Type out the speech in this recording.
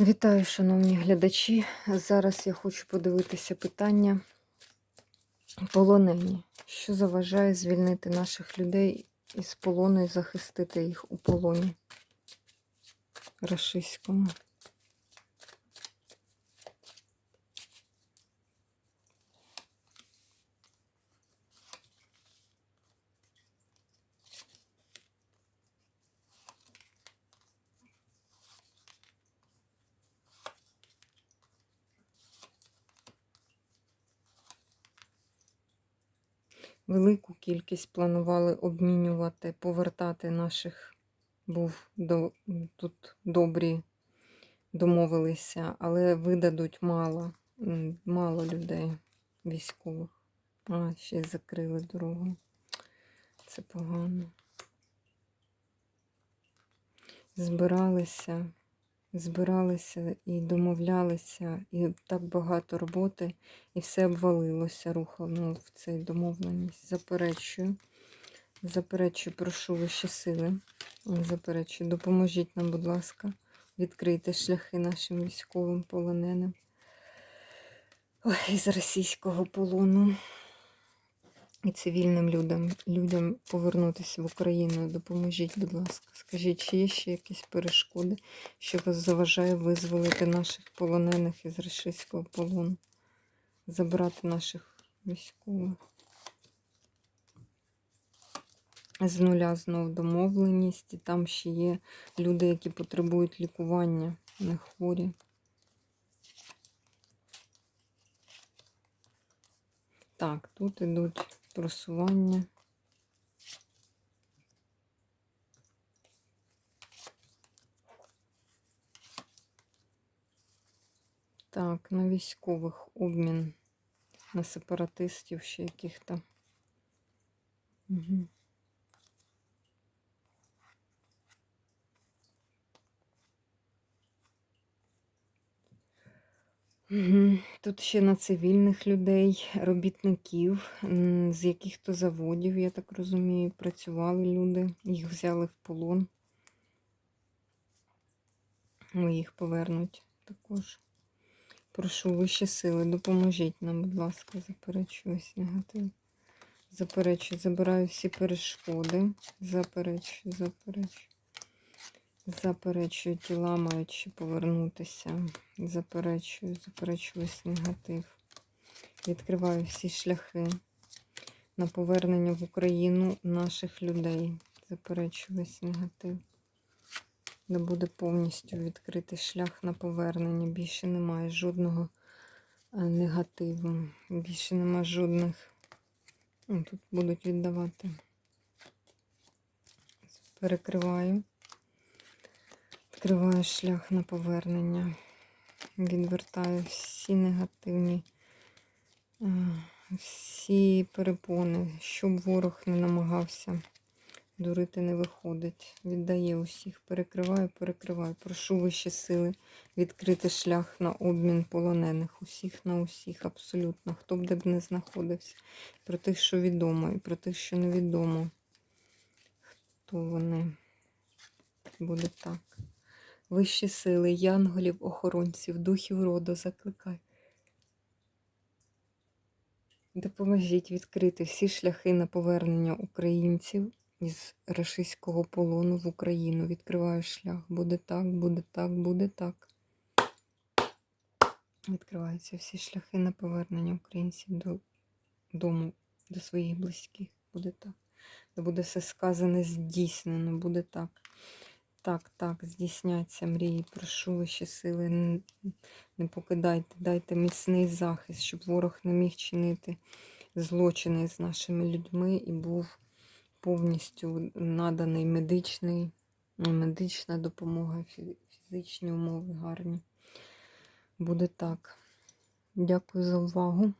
Вітаю, шановні глядачі. Зараз я хочу подивитися питання полонені. Що заважає звільнити наших людей із полону і захистити їх у полоні рашистському? Велику кількість планували обмінювати, повертати наших, був до, тут добрі, домовилися, але видадуть мало, мало людей військових. А, ще закрили дорогу. Це погано. Збиралися, збиралися і домовлялися, і так багато роботи, і все обвалилося, рухало ну, в цей домовленість. Заперечую. Заперечую, прошу вищі сили. Заперечую, допоможіть нам, будь ласка, відкрийте шляхи нашим військовим полоненим. Ой, із російського полону. І цивільним людям, людям повернутися в Україну. Допоможіть, будь ласка. Скажіть, чи є ще якісь перешкоди, що вас заважає визволити наших полонених із російського полону, забрати наших військових? З нуля знов домовленість, і там ще є люди, які потребують лікування, не хворі. Так, тут ідуть просування. Так, на військових обмін, на сепаратистів ще яких-то. Угу. Тут ще на цивільних людей, робітників, з яких-то заводів, я так розумію, працювали люди, їх взяли в полон. Ми їх повернуть також. Прошу вищі сили, допоможіть нам, будь ласка, заперечую ось негатив. Заперечую, забираю всі перешкоди. Заперечую, заперечую. Заперечую тіла, маючи повернутися. Заперечую, заперечую ось негатив. Відкриваю всі шляхи на повернення в Україну наших людей. Заперечую весь негатив. Де буде повністю відкритий шлях на повернення. Більше немає жодного е, негативу. Більше немає жодних. Тут будуть віддавати. Перекриваю. Відкриваю шлях на повернення. Відвертаю всі негативні, е, всі перепони, щоб ворог не намагався. Дурити не виходить. Віддає усіх. Перекриваю, перекриваю. Прошу вищі сили відкрити шлях на обмін полонених. Усіх на усіх, абсолютно. Хто б де б не знаходився. Про тих, що відомо, і про тих, що невідомо. Хто вони? Буде так. Вищі сили, янголів, охоронців, духів роду закликай. Допоможіть відкрити всі шляхи на повернення українців із рашистського полону в Україну. Відкриваю шлях. Буде так, буде так, буде так. Відкриваються всі шляхи на повернення українців до дому, до своїх близьких. Буде так. Буде все сказане, здійснено, буде так. Так, так, здійсняться мрії. Прошу вищі сили. Не покидайте, дайте міцний захист, щоб ворог не міг чинити злочини з нашими людьми і був повністю наданий медичний, медична допомога, фізичні умови гарні. Буде так. Дякую за увагу.